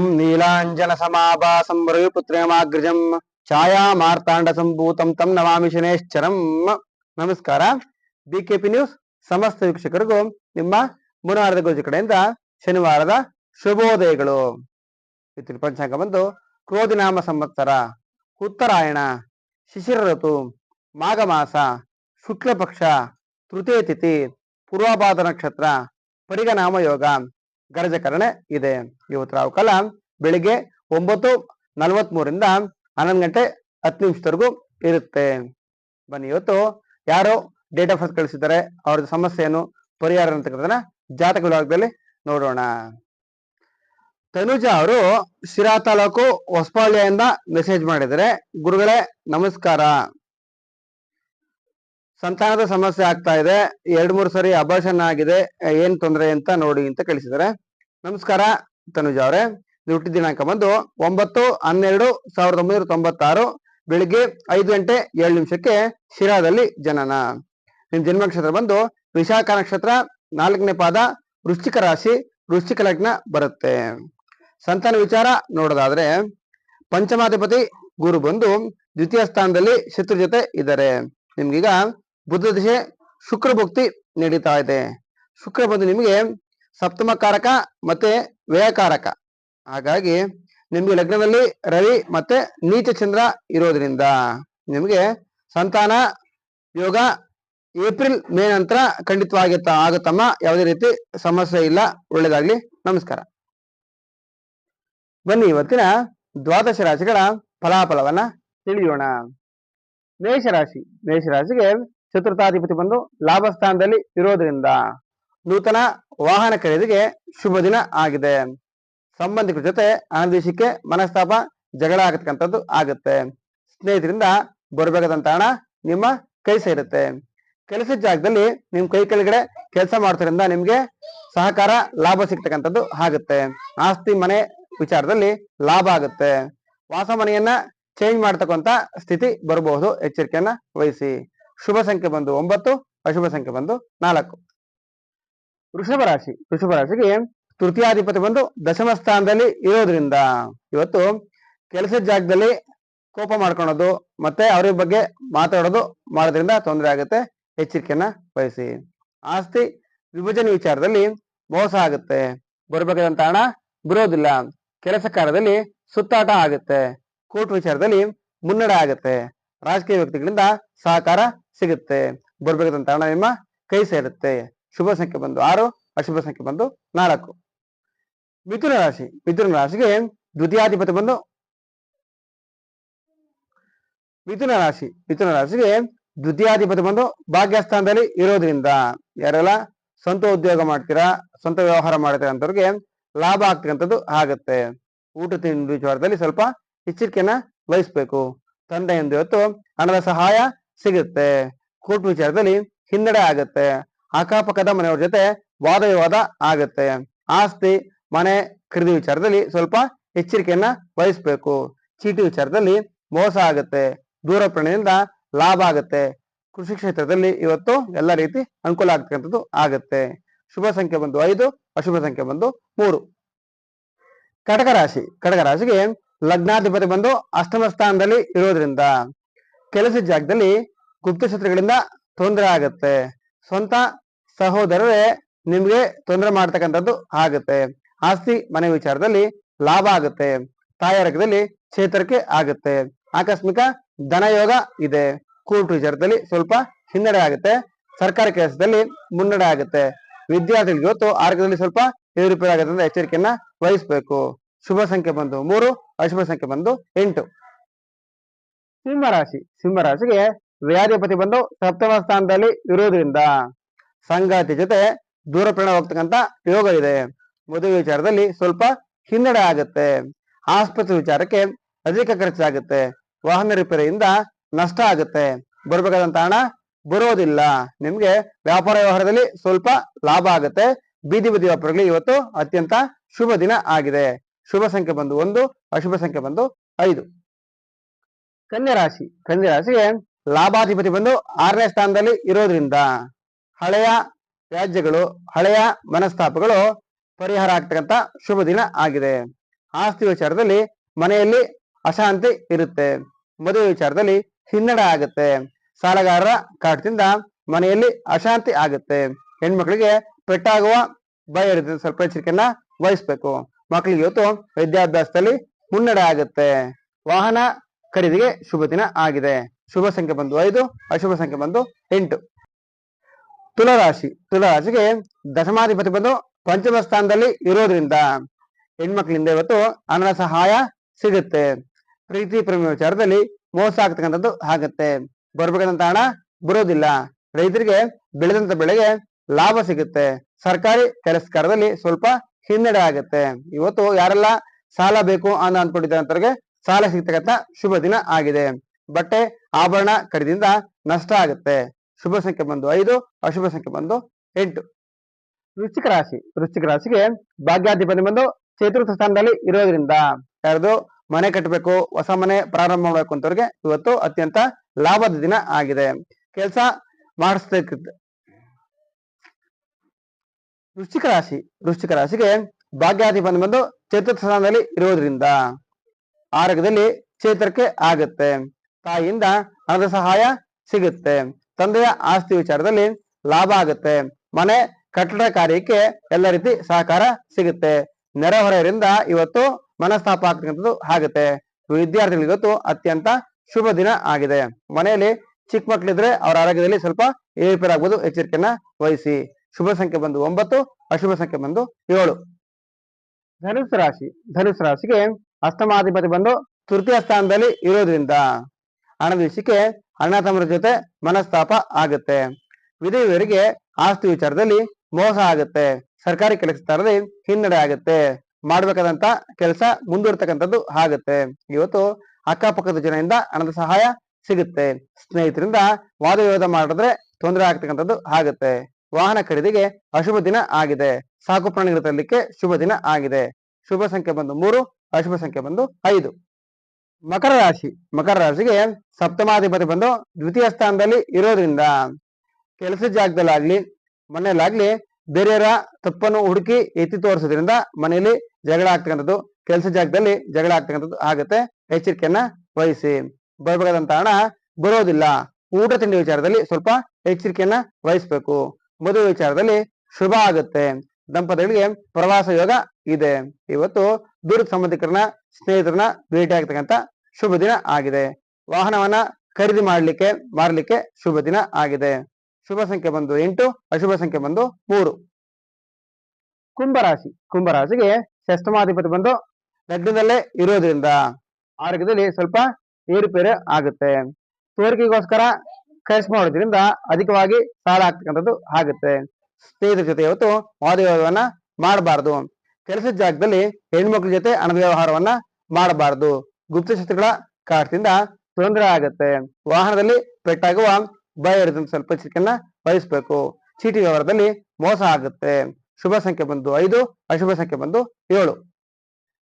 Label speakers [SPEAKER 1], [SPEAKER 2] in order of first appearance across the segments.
[SPEAKER 1] ಓಂ ನೀಲಾಂಜನ ಸಮಾಭಾಸಂ ರವಿಪುತ್ರೇಮಾಗ್ರಜಂ ಛಾಯಾ ಮಾರ್ತಾಂಡ ಸಂಭೂತಂ ತಂ ನಮಾಮಿ ಶನೇಶ್ಚರಂ ನಮಸ್ಕಾರ P news ಸಮಸ್ತ ವೀಕ್ಷಕರಿಗೂ ನಿಮ್ಮ ಮುನಾರದ ಗುರುಜಿ ಕಡೆಯಿಂದ ಶನಿವಾರದ ಶುಭೋದಯಗಳು. ಪಂಚಾಂಗ ಬಂದು ಕ್ರೋಧಿನಾಮ ಸಂವತ್ಸರ, ಉತ್ತರಾಯಣ ಶಿಶಿರ ಋತು ಮಾಘ ಮಾಸ ಶುಕ್ಲ ಪಕ್ಷ ತೃತೀಯ ತಿಥಿ, ಪೂರ್ವಾಭಾದ ನಕ್ಷತ್ರ ಪರಿಗನಾಮ ಯೋಗ ಗರಜಕರಣೆ ಇದೆ ಇವತ್ತು ರಾವು ಕಾಲ ಬೆಳಿಗ್ಗೆ ಒಂಬತ್ತು ನಲವತ್ಮೂರಿಂದ ಹನ್ನೊಂದು ಗಂಟೆ ಹತ್ತು ನಿಮಿಷದವರೆಗೂ ಇರುತ್ತೆ. ಬನ್ನಿ, ಇವತ್ತು ಯಾರೋ ಡೇಟ್ ಆಫ್ ಬರ್ತ್ ಕಳಿಸಿದ್ದಾರೆ, ಅವ್ರದ್ದು ಸಮಸ್ಯೆ ಏನು, ಪರಿಹಾರ ಅಂತಕ್ಕಂಥದ್ದನ್ನ ಜಾತಕ ವಿಭಾಗದಲ್ಲಿ ನೋಡೋಣ. ತನುಜಾ ಅವರು ಶಿರಾ ತಾಲೂಕು ಹೊಸಪಾಳ್ಯದಿಂದ ಮೆಸೇಜ್ ಮಾಡಿದರೆ ಗುರುಗಳೇ, ನಮಸ್ಕಾರ. ಸಂತಾನದ ಸಮಸ್ಯೆ ಆಗ್ತಾ ಇದೆ. ಎರಡ್, ಮೂರು ಸರಿ ಅಭಾಷಣ ಆಗಿದೆ. ಏನ್ ತೊಂದರೆ ಅಂತ ನೋಡಿ ಅಂತ ಕಳಿಸಿದ್ದಾರೆ. ನಮಸ್ಕಾರ, ತನುಜ ಅವರೇ. ಹುಟ್ಟಿದ ದಿನಾಂಕ ಬಂದು ಒಂಬತ್ತು, ಹನ್ನೆರಡು, ಸಾವಿರದ ಒಂಬೈನೂರ ತೊಂಬತ್ತಾರು, ಬೆಳಿಗ್ಗೆ ಐದು ಗಂಟೆ ಏಳು ನಿಮಿಷಕ್ಕೆ ಶಿರಾದಲ್ಲಿ ಜನನ. ನಿಮ್ ಜನ್ಮ ನಕ್ಷತ್ರ ಬಂದು ವಿಶಾಖ ನಕ್ಷತ್ರ, ನಾಲ್ಕನೇ ಪಾದ, ವೃಶ್ಚಿಕ ರಾಶಿ, ವೃಶ್ಚಿಕ ಲಗ್ನ ಬರುತ್ತೆ. ಸಂತಾನ ವಿಚಾರ ನೋಡೋದಾದ್ರೆ, ಪಂಚಮಾಧಿಪತಿ ಗುರು ಬಂದು ದ್ವಿತೀಯ ಸ್ಥಾನದಲ್ಲಿ ಶತ್ರು ಜೊತೆ ಇದ್ದಾರೆ. ನಿಮ್ಗೀಗ ಬುದ್ಧ ದಿಶೆ ಶುಕ್ರ ಭಕ್ತಿ ನಡೀತಾ ಇದೆ. ಶುಕ್ರ ಬಂದು ನಿಮಗೆ ಸಪ್ತಮ ಕಾರಕ ಮತ್ತೆ ವ್ಯಯಕಾರಕ ಹಾಗಾಗಿ ನಿಮ್ಗೆ ಲಗ್ನದಲ್ಲಿ ರವಿ ಮತ್ತೆ ನೀಚ ಚಂದ್ರ ಇರೋದ್ರಿಂದ ನಿಮಗೆ ಸಂತಾನ ಯೋಗ ಏಪ್ರಿಲ್ ಮೇ ನಂತರ ಖಂಡಿತವಾಗಿ ಆಗುತ್ತಮ್ಮ. ಯಾವುದೇ ರೀತಿ ಸಮಸ್ಯೆ ಇಲ್ಲ. ಒಳ್ಳೇದಾಗ್ಲಿ ನಮಸ್ಕಾರ. ಬನ್ನಿ ಇವತ್ತಿನ ದ್ವಾದಶ ರಾಶಿಗಳ ಫಲಾಫಲವನ್ನ ತಿಳಿಯೋಣ. ಮೇಷರಾಶಿ ಮೇಷರಾಶಿಗೆ ಚತುರ್ಥಾಧಿಪತಿ ಬಂದು ಲಾಭ ಸ್ಥಾನದಲ್ಲಿ ಇರೋದ್ರಿಂದ ನೂತನ ವಾಹನ ಖರೀದಿಗೆ ಶುಭ ದಿನ ಆಗಿದೆ. ಸಂಬಂಧಿಕರ ಜೊತೆ ಅನದೇಶಕ್ಕೆ ಮನಸ್ತಾಪ ಜಗಳ ಆಗತಕ್ಕಂಥದ್ದು ಆಗುತ್ತೆ. ಸ್ನೇಹಿತರಿಂದ ಬರಬೇಕಾದಂತ ಹಣ ನಿಮ್ಮ ಕೈ ಸೇರುತ್ತೆ. ಕೆಲಸದ ಜಾಗದಲ್ಲಿ ನಿಮ್ ಕೈ ಕೆಳಗಡೆ ಕೆಲಸ ಮಾಡೋದ್ರಿಂದ ನಿಮ್ಗೆ ಸಹಕಾರ, ಲಾಭ ಸಿಗ್ತಕ್ಕಂಥದ್ದು ಆಗುತ್ತೆ. ಆಸ್ತಿ, ಮನೆ ವಿಚಾರದಲ್ಲಿ ಲಾಭ ಆಗುತ್ತೆ. ವಾಸ ಮನೆಯನ್ನ ಚೇಂಜ್ ಮಾಡ್ತಕ್ಕಂತ ಸ್ಥಿತಿ ಬರಬಹುದು. ಎಚ್ಚರಿಕೆಯನ್ನ ವಹಿಸಿ. ಶುಭ ಸಂಖ್ಯೆ ಬಂದು ಒಂಬತ್ತು, ಅಶುಭ ಸಂಖ್ಯೆ ಬಂದು ನಾಲ್ಕು. ವೃಷಭ ರಾಶಿ, ವೃಷಭ ರಾಶಿಗೆ ತೃತೀಯಾಧಿಪತಿ ಬಂದು ದಶಮ ಸ್ಥಾನದಲ್ಲಿ ಇರೋದ್ರಿಂದ ಇವತ್ತು ಕೆಲಸದ ಜಾಗದಲ್ಲಿ ಕೋಪ ಮಾಡ್ಕೊಳೋದು ಮತ್ತೆ ಅವ್ರ ಬಗ್ಗೆ ಮಾತಾಡೋದು ಮಾಡೋದ್ರಿಂದ ತೊಂದರೆ ಆಗುತ್ತೆ. ಎಚ್ಚರಿಕೆಯನ್ನ ವಹಿಸಿ. ಆಸ್ತಿ ವಿಭಜನೆ ವಿಚಾರದಲ್ಲಿ ಮೋಸ ಆಗುತ್ತೆ. ಬರಬೇಕಾದಂತ ಹಣ ಬರೋದಿಲ್ಲ ಕೆಲಸ ಕಾರ್ಯದಲ್ಲಿ ಸುತ್ತಾಟ ಆಗುತ್ತೆ. ಕೋರ್ಟ್ ವಿಚಾರದಲ್ಲಿ ಮುನ್ನಡೆ ಆಗುತ್ತೆ. ರಾಜಕೀಯ ವ್ಯಕ್ತಿಗಳಿಂದ ಸಹಕಾರ ಸಿಗುತ್ತೆ. ಬರ್ಬೇಕಾದಂತ ಹಣ ನಿಮ್ಮ ಕೈ ಸೇರುತ್ತೆ. ಶುಭ ಸಂಖ್ಯೆ ಬಂದು ಆರು, ಅಶುಭ ಸಂಖ್ಯೆ ಬಂದು ನಾಲ್ಕು. ಮಿಥುನ ರಾಶಿ, ಮಿಥುನ ರಾಶಿಗೆ ದ್ವಿತೀಯಾಧಿಪತಿ ಬಂದು ಮಿಥುನ ರಾಶಿ, ಮಿಥುನ ರಾಶಿಗೆ ದ್ವಿತೀಯಾಧಿಪತಿ ಬಂದು ಭಾಗ್ಯಸ್ಥಾನದಲ್ಲಿ ಇರೋದ್ರಿಂದ. ಯಾರೆಲ್ಲ ಸ್ವಂತ ಉದ್ಯೋಗ ಮಾಡ್ತೀರಾ, ಸ್ವಂತ ವ್ಯವಹಾರ ಮಾಡ್ತೀರಾ ಅಂತವ್ರಿಗೆ ಲಾಭ ಆಗ್ತಕ್ಕಂಥದ್ದು ಆಗುತ್ತೆ. ಊಟ ತಿಂಡಿ, ವಿಚಾರದಲ್ಲಿ ಸ್ವಲ್ಪ ಎಚ್ಚರಿಕೆಯನ್ನ ವಹಿಸ್ಬೇಕು. ತಂದೆಯಿಂದ ಇವತ್ತು ಹಣದ ಸಹಾಯ ಸಿಗುತ್ತೆ. ಕೋರ್ಟ್ ವಿಚಾರದಲ್ಲಿ ಹಿನ್ನಡೆ ಆಗುತ್ತೆ. ಅಕ್ಕಪಕ್ಕದ ಮನೆಯವ್ರ ಜೊತೆ ವಾದ ವಿವಾದ ಆಗುತ್ತೆ. ಆಸ್ತಿ, ಮನೆ, ಖರೀದಿ ವಿಚಾರದಲ್ಲಿ ಸ್ವಲ್ಪ ಎಚ್ಚರಿಕೆಯನ್ನ ವಹಿಸ್ಬೇಕು. ಚೀಟಿ ವಿಚಾರದಲ್ಲಿ ಮೋಸ ಆಗುತ್ತೆ. ದೂರ ಪ್ರಣೆಯಿಂದ ಲಾಭ ಆಗುತ್ತೆ. ಕೃಷಿ ಕ್ಷೇತ್ರದಲ್ಲಿ ಇವತ್ತು ಎಲ್ಲ ರೀತಿ ಅನುಕೂಲ ಆಗ್ತಕ್ಕಂಥದ್ದು ಆಗುತ್ತೆ. ಶುಭ ಸಂಖ್ಯೆ ಬಂದು ಐದು, ಅಶುಭ ಸಂಖ್ಯೆ ಬಂದು ಮೂರು. ಕಟಕ ರಾಶಿ, ಕಟಕ ರಾಶಿಗೆ ಲಗ್ನಾಧಿಪತಿ ಬಂದು ಅಷ್ಟಮ ಸ್ಥಾನದಲ್ಲಿ ಇರೋದ್ರಿಂದ ಕೆಲಸ ಜಾಗದಲ್ಲಿ ಗುಪ್ತಶತ್ರುಗಳಿಂದ ತೊಂದರೆ ಆಗುತ್ತೆ. ಸ್ವಂತ ಸಹೋದರರೇ ನಿಮ್ಗೆ ತೊಂದರೆ ಮಾಡ್ತಕ್ಕಂಥದ್ದು ಆಗುತ್ತೆ. ಆಸ್ತಿ, ಮನೆ ವಿಚಾರದಲ್ಲಿ ಲಾಭ ಆಗುತ್ತೆ. ತಾಯಾರಕದಲ್ಲಿ ಚೇತರಿಕೆ ಆಗುತ್ತೆ. ಆಕಸ್ಮಿಕ ಧನಯೋಗ ಇದೆ. ಕೋರ್ಟ್ ವಿಚಾರದಲ್ಲಿ ಸ್ವಲ್ಪ ಹಿನ್ನಡೆ ಆಗುತ್ತೆ. ಸರ್ಕಾರಿ ಕೆಲಸದಲ್ಲಿ ಮುನ್ನಡೆ ಆಗುತ್ತೆ. ವಿದ್ಯಾರ್ಥಿಗಳಿಗೆ ಇವತ್ತು ಆರೋಗ್ಯದಲ್ಲಿ ಸ್ವಲ್ಪ ಏರುಪೇರಾಗುತ್ತೆ ಎಚ್ಚರಿಕೆಯನ್ನ ವಹಿಸ್ಬೇಕು. ಶುಭ ಸಂಖ್ಯೆ ಬಂದು ಮೂರು ಅಶುಭ ಸಂಖ್ಯೆ ಬಂದು ಎಂಟು. ಸಿಂಹರಾಶಿ ಸಿಂಹರಾಶಿಗೆ ವ್ಯಾಧಿಪತಿ ಬಂದು ಸಪ್ತಮ ಸ್ಥಾನದಲ್ಲಿ ಇರೋದ್ರಿಂದ ಸಂಗಾತಿ ಜೊತೆ ದೂರ ಪ್ರಯಾಣ ಯೋಗ ಇದೆ ಮದುವೆ ವಿಚಾರದಲ್ಲಿ ಸ್ವಲ್ಪ ಹಿನ್ನಡೆ ಆಗುತ್ತೆ. ಆಸ್ಪತ್ರೆ ವಿಚಾರಕ್ಕೆ ಅಧಿಕ ಖರ್ಚಾಗುತ್ತೆ. ವಾಹನ ರಿಪೇರಿಯಿಂದ ನಷ್ಟ ಆಗುತ್ತೆ. ಬರಬೇಕಾದಂತ ಹಣ ಬರೋದಿಲ್ಲ. ನಿಮ್ಗೆ ವ್ಯಾಪಾರ ವ್ಯವಹಾರದಲ್ಲಿ ಸ್ವಲ್ಪ ಲಾಭ ಆಗುತ್ತೆ. ಬೀದಿ ಬದಿ ವ್ಯಾಪಾರಗಳಿಗೆ ಇವತ್ತು ಅತ್ಯಂತ ಶುಭ ದಿನ ಆಗಿದೆ. ಶುಭ ಸಂಖ್ಯೆ ಬಂದು ಒಂದು, ಅಶುಭ ಸಂಖ್ಯೆ ಬಂದು ಐದು. ಕನ್ಯಾ ರಾಶಿ, ಕನ್ಯಾ ರಾಶಿಗೆ ಲಾಭಾಧಿಪತಿ ಬಂದು ಆರನೇ ಸ್ಥಾನದಲ್ಲಿ ಇರೋದ್ರಿಂದ ಹಳೆಯ ವ್ಯಾಜ್ಯಗಳು, ಹಳೆಯ ಮನಸ್ತಾಪಗಳು ಪರಿಹಾರ ಆಗ್ತಕ್ಕಂತ ಶುಭ ದಿನ ಆಗಿದೆ. ಆಸ್ತಿ ವಿಚಾರದಲ್ಲಿ ಮನೆಯಲ್ಲಿ ಅಶಾಂತಿ ಇರುತ್ತೆ. ಮದುವೆ ವಿಚಾರದಲ್ಲಿ ಹಿನ್ನಡೆ ಆಗುತ್ತೆ. ಸಾಲಗಾರರ ಕಾಟದಿಂದ ಮನೆಯಲ್ಲಿ ಅಶಾಂತಿ ಆಗುತ್ತೆ. ಹೆಣ್ಮಕ್ಳಿಗೆ ಪೆಟ್ಟಾಗುವ ಭಯ ಇರುತ್ತೆ. ಸ್ವಲ್ಪ ಎಚ್ಚರಿಕೆಯನ್ನ ವಹಿಸ್ಬೇಕು. ಮಕ್ಕಳಿಗೆ ಇವತ್ತು ವಿದ್ಯಾಭ್ಯಾಸದಲ್ಲಿ ಮುನ್ನಡೆ ಆಗುತ್ತೆ. ವಾಹನ ಖರೀದಿಗೆ ಶುಭ ದಿನ ಆಗಿದೆ. ಶುಭ ಸಂಖ್ಯೆ ಬಂದು ಐದು, ಅಶುಭ ಸಂಖ್ಯೆ ಬಂದು ಎಂಟು. ತುಲರಾಶಿ, ತುಲರಾಶಿಗೆ ದಶಮಾಧಿಪತಿ ಬಂದು ಪಂಚಮ ಸ್ಥಾನದಲ್ಲಿ ಇರೋದ್ರಿಂದ ಹೆಣ್ಮಕ್ಳಿಂದ ಇವತ್ತು ಹಣದ ಸಹಾಯ ಸಿಗುತ್ತೆ. ಪ್ರೀತಿ ಪ್ರೇಮ ವಿಚಾರದಲ್ಲಿ ಮೋಸ ಆಗ್ತಕ್ಕಂಥದ್ದು ಆಗುತ್ತೆ. ಬರ್ಬೇಕಂತ ಹಣ ಬರೋದಿಲ್ಲ. ರೈತರಿಗೆ ಬೆಳೆದಂತ ಬೆಳೆಗೆ ಲಾಭ ಸಿಗುತ್ತೆ. ಸರ್ಕಾರಿ ಕೆಲಸಕಾರದಲ್ಲಿ ಸ್ವಲ್ಪ ಹಿನ್ನಡೆ ಆಗುತ್ತೆ. ಇವತ್ತು ಯಾರೆಲ್ಲ ಸಾಲ ಬೇಕು ಅಂತ ಅನ್ಕೊಂಡಿದ್ದಾರೆ ಸಾಲ ಸಿಗ್ತಕ್ಕಂತ ಶುಭ ದಿನ ಆಗಿದೆ. ಬಟ್ಟೆ ಆಭರಣ ಖರೀದಿಯಿಂದ ನಷ್ಟ ಆಗುತ್ತೆ. ಶುಭ ಸಂಖ್ಯೆ ಬಂದು ಐದು, ಅಶುಭ ಸಂಖ್ಯೆ ಬಂದು ಎಂಟು. ವೃಶ್ಚಿಕ ರಾಶಿ. ವೃಶ್ಚಿಕ ರಾಶಿಗೆ ಭಾಗ್ಯಾಧಿಪತಿ ಬಂದು ಚತುರ್ಥ ಸ್ಥಾನದಲ್ಲಿ ಇರೋದ್ರಿಂದ ಯಾರ್ದು ಮನೆ ಕಟ್ಟಬೇಕು, ಹೊಸ ಮನೆ ಪ್ರಾರಂಭ ಮಾಡಬೇಕು ಅಂತವ್ರಿಗೆ ಇವತ್ತು ಅತ್ಯಂತ ಲಾಭದ ದಿನ ಆಗಿದೆ. ಕೆಲಸ ಮಾಡಿಸ್ಬೇಕು ವೃಶ್ಚಿಕ ರಾಶಿ, ವೃಶ್ಚಿಕ ರಾಶಿಗೆ ಭಾಗ್ಯಾಧಿಪತಿ ಬಂದು ಚತುರ್ಥ ಸ್ಥಾನದಲ್ಲಿ ಇರೋದ್ರಿಂದ ಆರೋಗ್ಯದಲ್ಲಿ ಚೇತರಿಕೆ ಆಗುತ್ತೆ. ತಾಯಿಯಿಂದ ಹಣದ ಸಹಾಯ ಸಿಗುತ್ತೆ. ತಂದೆಯ ಆಸ್ತಿ ವಿಚಾರದಲ್ಲಿ ಲಾಭ ಆಗುತ್ತೆ. ಮನೆ ಕಟ್ಟಡ ಕಾರ್ಯಕ್ಕೆ ಎಲ್ಲ ರೀತಿ ಸಹಕಾರ ಸಿಗುತ್ತೆ. ನೆರೆಹೊರೆಯವರಿಂದ ಇವತ್ತು ಮನಸ್ತಾಪ ಆಗ್ತಕ್ಕಂಥದ್ದು ಆಗುತ್ತೆ. ವಿದ್ಯಾರ್ಥಿಗಳಿಗೆ ಇವತ್ತು ಅತ್ಯಂತ ಶುಭ ದಿನ ಆಗಿದೆ. ಮನೆಯಲ್ಲಿ ಚಿಕ್ಕ ಮಕ್ಕಳಿದ್ರೆ ಅವರ ಆರೋಗ್ಯದಲ್ಲಿ ಸ್ವಲ್ಪ ಏರುಪೇರಾಗ್ಬೋದು ಎಚ್ಚರಿಕೆಯನ್ನ ವಹಿಸಿ. ಶುಭ ಸಂಖ್ಯೆ ಬಂದು ಒಂಬತ್ತು, ಅಶುಭ ಸಂಖ್ಯೆ ಬಂದು ಏಳು. ಧನುಸ್ ರಾಶಿ, ಧನುಸ್ ರಾಶಿಗೆ ಅಷ್ಟಮಾಧಿಪತಿ ಬಂದು ತೃತೀಯ ಸ್ಥಾನದಲ್ಲಿ ಇರೋದ್ರಿಂದ ಹಣದ ವಿಷಯಕ್ಕೆ ಅಣ್ಣ ತಮ್ಮರ ಜೊತೆ ಮನಸ್ತಾಪ ಆಗುತ್ತೆ. ವಿಧವೆಯರಿಗೆ ಆಸ್ತಿ ವಿಚಾರದಲ್ಲಿ ಮೋಸ ಆಗುತ್ತೆ. ಸರ್ಕಾರಿ ಕೆಲಸದಲ್ಲಿ ಹಿನ್ನಡೆ ಆಗುತ್ತೆ. ಮಾಡ್ಬೇಕಾದಂತ ಕೆಲಸ ಮುಂದುವರ್ತಕ್ಕಂಥದ್ದು ಆಗುತ್ತೆ. ಇವತ್ತು ಅಕ್ಕಪಕ್ಕದ ಜನರಿಂದ ಹಣದ ಸಹಾಯ ಸಿಗುತ್ತೆ. ಸ್ನೇಹಿತರಿಂದ ವಾದ ವಿವಾದ ಮಾಡಿದ್ರೆ ತೊಂದರೆ ಆಗ್ತಕ್ಕಂಥದ್ದು ಆಗುತ್ತೆ. ವಾಹನ ಖರೀದಿಗೆ ಅಶುಭ ದಿನ ಆಗಿದೆ. ಸಾಕು ಪ್ರಾಣಿಗಳ ತರಲಿಕ್ಕೆ ಶುಭ ದಿನ ಆಗಿದೆ. ಶುಭ ಸಂಖ್ಯೆ ಬಂದು ಮೂರು, ಅಶುಭ ಸಂಖ್ಯೆ ಬಂದು ಐದು. ಮಕರ ರಾಶಿ, ಮಕರ ರಾಶಿಗೆ ಸಪ್ತಮಾಧಿಪತಿ ಬಂದು ದ್ವಿತೀಯ ಸ್ಥಾನದಲ್ಲಿ ಇರೋದ್ರಿಂದ ಕೆಲಸ ಜಾಗದಲ್ಲಾಗ್ಲಿ, ಮನೆಯಲ್ಲಾಗ್ಲಿ ಬೇರೆಯವರ ತಪ್ಪನ್ನು ಹುಡುಕಿ ಎತ್ತಿ ತೋರಿಸೋದ್ರಿಂದ ಮನೆಯಲ್ಲಿ ಜಗಳ ಆಗ್ತಕ್ಕಂಥದ್ದು, ಕೆಲಸ ಜಾಗದಲ್ಲಿ ಜಗಳ ಆಗ್ತಕ್ಕಂಥದ್ದು ಆಗುತ್ತೆ. ಎಚ್ಚರಿಕೆಯನ್ನ ವಹಿಸಿ. ಬರ್ಬೇಕಾದಂತ ಹಣ ಬರೋದಿಲ್ಲ. ಊಟ ತಿಂಡಿ ವಿಚಾರದಲ್ಲಿ ಸ್ವಲ್ಪ ಎಚ್ಚರಿಕೆಯನ್ನ ವಹಿಸ್ಬೇಕು. ಮದುವೆ ವಿಚಾರದಲ್ಲಿ ಶುಭ ಆಗುತ್ತೆ. ದಂಪತಿಗಳಿಗೆ ಪ್ರವಾಸ ಯೋಗ ಇದೆ. ಇವತ್ತು ದೂರದ ಸಂಬಂಧಿಕರನ್ನ, ಸ್ನೇಹಿತರನ್ನ ಭೇಟಿ ಆಗ್ತಕ್ಕಂಥ ಶುಭ ದಿನ ಆಗಿದೆ. ವಾಹನವನ್ನ ಖರೀದಿ ಮಾಡ್ಲಿಕ್ಕೆ, ಮಾರ್ಲಿಕ್ಕೆ ಶುಭ ದಿನ ಆಗಿದೆ. ಶುಭ ಸಂಖ್ಯೆ ಬಂದು ಎಂಟು, ಅಶುಭ ಸಂಖ್ಯೆ ಬಂದು ಮೂರು. ಕುಂಭರಾಶಿ ಕುಂಭರಾಶಿಗೆ ಷಷ್ಟಮಾಧಿಪತಿ ಬಂದು ಲಗ್ನದಲ್ಲೇ ಇರೋದ್ರಿಂದ ಆರೋಗ್ಯದಲ್ಲಿ ಸ್ವಲ್ಪ ಏರುಪೇರು ಆಗುತ್ತೆ. ತೋರಿಕೆಗೋಸ್ಕರ ಖರ್ಚು ಮಾಡೋದ್ರಿಂದ ಅಧಿಕವಾಗಿ ಸಾಲ ಆಗ್ತಕ್ಕಂಥದ್ದು ಆಗುತ್ತೆ. ಸ್ನೇಹಿತರ ಜೊತೆ ಇವತ್ತು ವಾದ ಮಾಡಬಾರದು ಮಾಡಬಾರ್ದು. ಕೆಲಸದ ಜಾಗದಲ್ಲಿ ಹೆಣ್ಮಕ್ಳ ಜೊತೆ ಹಣದ ವ್ಯವಹಾರವನ್ನ ಗುಪ್ತ ಗುಪ್ತಶಸ್ತ್ರಗಳ ಕಾಟದಿಂದ ತೊಂದರೆ ಆಗುತ್ತೆ. ವಾಹನದಲ್ಲಿ ಪೆಟ್ಟಾಗುವ ಭಯ ಸ್ವಲ್ಪ ಎಚ್ಚರಿಕೆಯನ್ನ ವಹಿಸ್ಬೇಕು. ಚೀಟಿ ವ್ಯವಹಾರದಲ್ಲಿ ಮೋಸ ಆಗುತ್ತೆ. ಶುಭ ಸಂಖ್ಯೆ ಬಂದು ಐದು, ಅಶುಭ ಸಂಖ್ಯೆ ಬಂದು ಏಳು.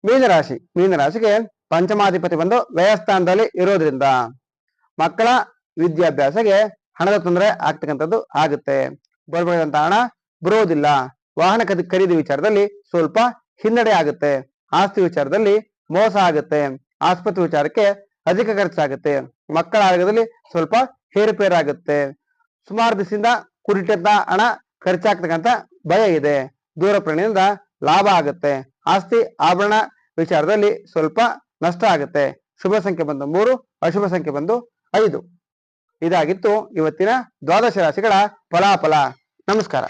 [SPEAKER 1] ಮೀನರಾಶಿ ಮೀನರಾಶಿಗೆ ಪಂಚಮಾಧಿಪತಿ ಬಂದು ವ್ಯಯಸ್ಥಾನದಲ್ಲಿ ಇರೋದ್ರಿಂದ ಮಕ್ಕಳ ವಿದ್ಯಾಭ್ಯಾಸಕ್ಕೆ ಹಣದ ತೊಂದರೆ ಆಗ್ತಕ್ಕಂಥದ್ದು ಆಗುತ್ತೆ. ಬರ್ಬೇಕಾದಂತ ಹಣ ಬರೋದಿಲ್ಲ. ವಾಹನ ಖರೀದಿ ವಿಚಾರದಲ್ಲಿ ಸ್ವಲ್ಪ ಹಿನ್ನಡೆ ಆಗುತ್ತೆ. ಆಸ್ತಿ ವಿಚಾರದಲ್ಲಿ ಮೋಸ ಆಗುತ್ತೆ. ಆಸ್ಪತ್ರೆ ವಿಚಾರಕ್ಕೆ ಅಧಿಕ ಖರ್ಚಾಗುತ್ತೆ. ಮಕ್ಕಳ ಆರೋಗ್ಯದಲ್ಲಿ ಸ್ವಲ್ಪ ಹೇರುಪೇರಾಗುತ್ತೆ. ಸುಮಾರು ದಿವಸದಿಂದ ಕುರಿಟಂತ ಹಣ ಖರ್ಚಾಗ್ತಕ್ಕಂತ ಭಯ ಇದೆ. ದೂರ ಪ್ರಾಣಿಯಿಂದ ಲಾಭ ಆಗುತ್ತೆ. ಆಸ್ತಿ ಆಭರಣ ವಿಚಾರದಲ್ಲಿ ಸ್ವಲ್ಪ ನಷ್ಟ ಆಗುತ್ತೆ. ಶುಭ ಸಂಖ್ಯೆ ಬಂದು ಮೂರು, ಅಶುಭ ಸಂಖ್ಯೆ ಬಂದು ಐದು. ಇದಾಗಿತ್ತು. ಇವತ್ತಿನ ದ್ವಾದಶ ರಾಶಿಗಳ ಫಲಾಫಲ. ನಮಸ್ಕಾರ.